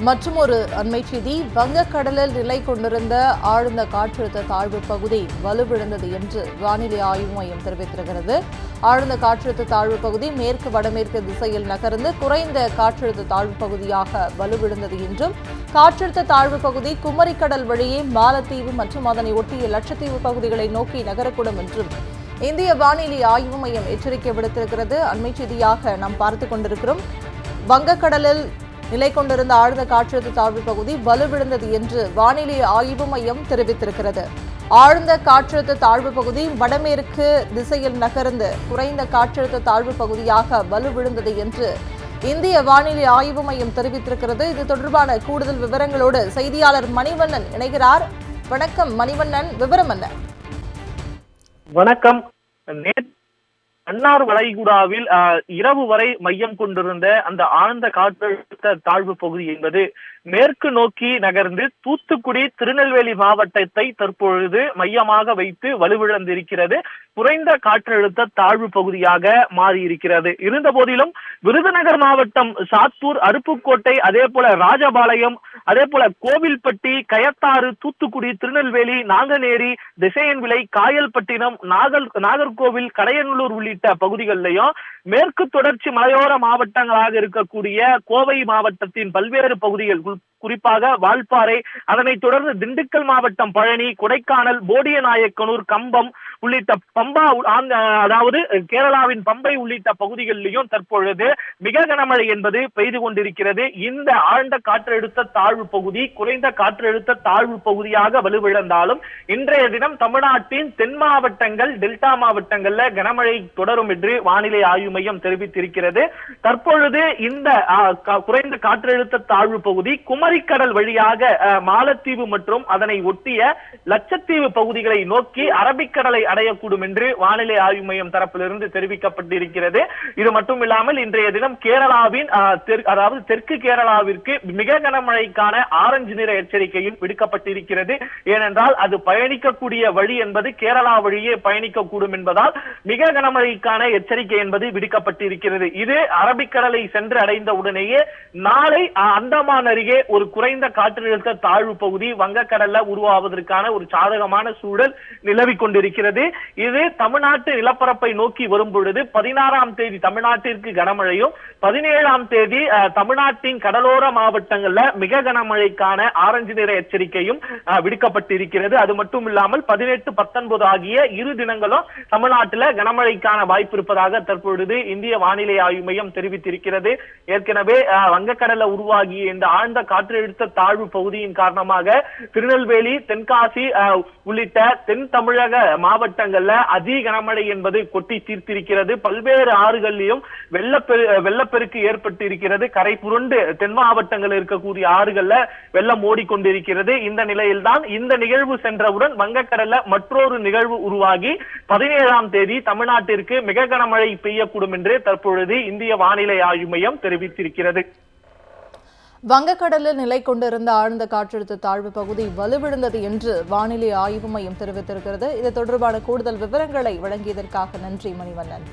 மற்றும் ஒரு அண்மை செய்தி வங்கக்கடலில் நிலை கொண்டிருந்த ஆழ்ந்த காற்றழுத்த தாழ்வு பகுதி வலுவிழந்தது என்று வானிலை ஆய்வு மையம் தெரிவித்திருக்கிறது. ஆழ்ந்த காற்றழுத்த தாழ்வு பகுதி மேற்கு வடமேற்கு திசையில் நகர்ந்து குறைந்த காற்றழுத்த தாழ்வு பகுதியாக வலுவிழந்தது என்றும் காற்றழுத்த தாழ்வு பகுதி குமரிக்கடல் வழியே மாலத்தீவு மற்றும் அதனை ஒட்டிய லட்சத்தீவு பகுதிகளை நோக்கி நகரக்கூடும் என்றும் இந்திய வானிலை ஆய்வு மையம் எச்சரிக்கை விடுத்திருக்கிறது. அண்மை செய்தியாக நாம் பார்த்துக் கொண்டிருக்கிறோம். வங்கக்கடலில் நிலை கொண்டிருந்த ஆழ்ந்த காற்றழுத்த தாழ்வு பகுதி வலுவிழந்தது என்று வானிலை ஆய்வு மையம் தெரிவித்திருக்கிறது. ஆழ்ந்த காற்றழுத்த தாழ்வு பகுதி வடமேற்கு திசையில் நகர்ந்து குறைந்த காற்றழுத்த தாழ்வு பகுதியாக வலுவிழந்தது என்று இந்திய வானிலை ஆய்வு மையம் தெரிவித்திருக்கிறது. இது தொடர்பான கூடுதல் விவரங்களோடு செய்தியாளர் மணிவண்ணன் இணைகிறார். வணக்கம் மணிவண்ணன் விவரம் என்ன? வணக்கம். மன்னார் வளைகுடாவில் இரவு வரை மையம் கொண்டிருந்த அந்த ஆழ்ந்த காற்றழுத்த தாழ்வு பகுதி என்பது மேற்கு நோக்கி நகர்ந்து தூத்துக்குடி திருநெல்வேலி மாவட்டத்தை தற்பொழுது மையமாக வைத்து வலுவிழந்திருக்கிறது. குறைந்த காற்றழுத்த தாழ்வு பகுதியாக மாறியிருக்கிறது. இருந்த போதிலும் விருதுநகர் மாவட்டம் சாத்தூர் அருப்புக்கோட்டை அதே போல ராஜபாளையம் அதே போல கோவில்பட்டி கயத்தாறு தூத்துக்குடி திருநெல்வேலி நாங்கநேரி திசையன்விளை காயல்பட்டினம் நாகல் நாகர்கோவில் கடையநல்லூர் உள்ளிட்ட பகுதிகளிலையும் மேற்கு தொடர்ச்சி மலையோர மாவட்டங்களாக இருக்கக்கூடிய கோவை மாவட்டத்தின் பல்வேறு பகுதிகள் குறிப்பாக வால்பாறை அதனைத் தொடர்ந்து திண்டுக்கல் மாவட்டம் பழனி கொடைக்கானல் போடியநாயக்கனூர் கம்பம் உள்ளிட்ட பம்பா அதாவது கேரளாவின் பம்பை உள்ளிட்ட பகுதிகளிலும் தற்பொழுது மிக கனமழை என்பது பெய்து கொண்டிருக்கிறது. இந்த ஆழ்ந்த காற்றழுத்த தாழ்வு பகுதி குறைந்த காற்றழுத்த தாழ்வு பகுதியாக வலுவிழந்தாலும் இன்றைய தினம் தமிழ்நாட்டின் தென் மாவட்டங்கள் டெல்டா மாவட்டங்கள்ல கனமழை தொடரும் என்று வானிலை ஆய்வு மையம் தெரிவித்திருக்கிறது. தற்பொழுது இந்த குறைந்த காற்றழுத்த தாழ்வு பகுதி குமரிக்கடல் வழியாக மாலத்தீவு மற்றும் அதனை ஒட்டிய லட்சத்தீவு பகுதிகளை நோக்கி அரபிக்கடலை அடையக்கூடும் என்று வானிலை ஆய்வு மையம் தரப்பிலிருந்து தெரிவிக்கப்பட்டிருக்கிறது. இது மட்டும் இல்லாமல் இன்றைய தினம் கேரளாவின் அதாவது தெற்கு கேரளாவிற்கு மிக கனமழைக்கான ஆரஞ்சு நிற எச்சரிக்கையும் விடுக்கப்பட்டிருக்கிறது. ஏனென்றால் அது பயணிக்கக்கூடிய வழி என்பது கேரளா வழியே பயணிக்கக்கூடும் என்பதால் மிக கனமழைக்கான எச்சரிக்கை என்பது விடுக்கப்பட்டிருக்கிறது. இது அரபிக்கடலை சென்று அடைந்த உடனேயே நாளை அந்தமான் அருகே ஒரு குறைந்த காற்றழுத்த தாழ்வு பகுதி வங்கக்கடல்ல உருவாவதற்கான ஒரு சாதகமான சூழல் நிலவிக் கொண்டிருக்கிறது. இது தமிழ்நாட்டு நிலப்பரப்பை நோக்கி வரும் பொழுது பதினாறாம் தேதி தமிழ்நாட்டிற்கு கனமழையும் பதினேழாம் தேதி தமிழ்நாட்டின் கடலோர மாவட்டங்கள்ல மிக கனமழைக்கான ஆரஞ்சு நிற எச்சரிக்கையும் விடுக்கப்பட்டிருக்கிறது. அது மட்டும் இல்லாமல் பதினெட்டு பத்தொன்பது ஆகிய இரு தினங்களும் தமிழ்நாட்டில் கனமழைக்கான வாய்ப்பு இருப்பதாக தற்பொழுது இந்திய வானிலை ஆய்வு மையம் தெரிவித்திருக்கிறது. ஏற்கனவே அ, உருவாகிய இந்த ஆழ்ந்த காற்றழுத்த தாழ்வு பகுதியின் காரணமாக திருநெல்வேலி தென்காசி உள்ளிட்ட தென் தமிழக மாவட்ட மாவட்டங்கள்ல அதி கனமழை என்பது கொட்டி தீர்த்திருக்கிறது. பல்வேறு ஆறுகளிலும் வெள்ளப்பெரு வெள்ளப்பெருக்கு ஏற்பட்டு இருக்கிறது கரை புரண்டு தென் மாவட்டங்கள் இருக்கக்கூடிய ஆறுகள்ல வெள்ளம் ஓடிக்கொண்டிருக்கிறது. இந்த நிலையில்தான் இந்த நிகழ்வு சென்றவுடன் வங்கக்கடல்ல மற்றொரு நிகழ்வு உருவாகி பதினேழாம் தேதி தமிழ்நாட்டிற்கு மிக கனமழை பெய்யக்கூடும் என்று தற்பொழுது இந்திய வானிலை ஆய்வு மையம் தெரிவித்திருக்கிறது. வங்கக்கடலில் நிலை கொண்டிருந்த ஆழ்ந்த காற்றழுத்த தாழ்வு பகுதி வலுவிழந்தது என்று வானிலை ஆய்வு மையம் தெரிவித்திருக்கிறது. இது தொடர்பான கூடுதல் விவரங்களை வழங்கியதற்காக நன்றி மணிவண்ணன்.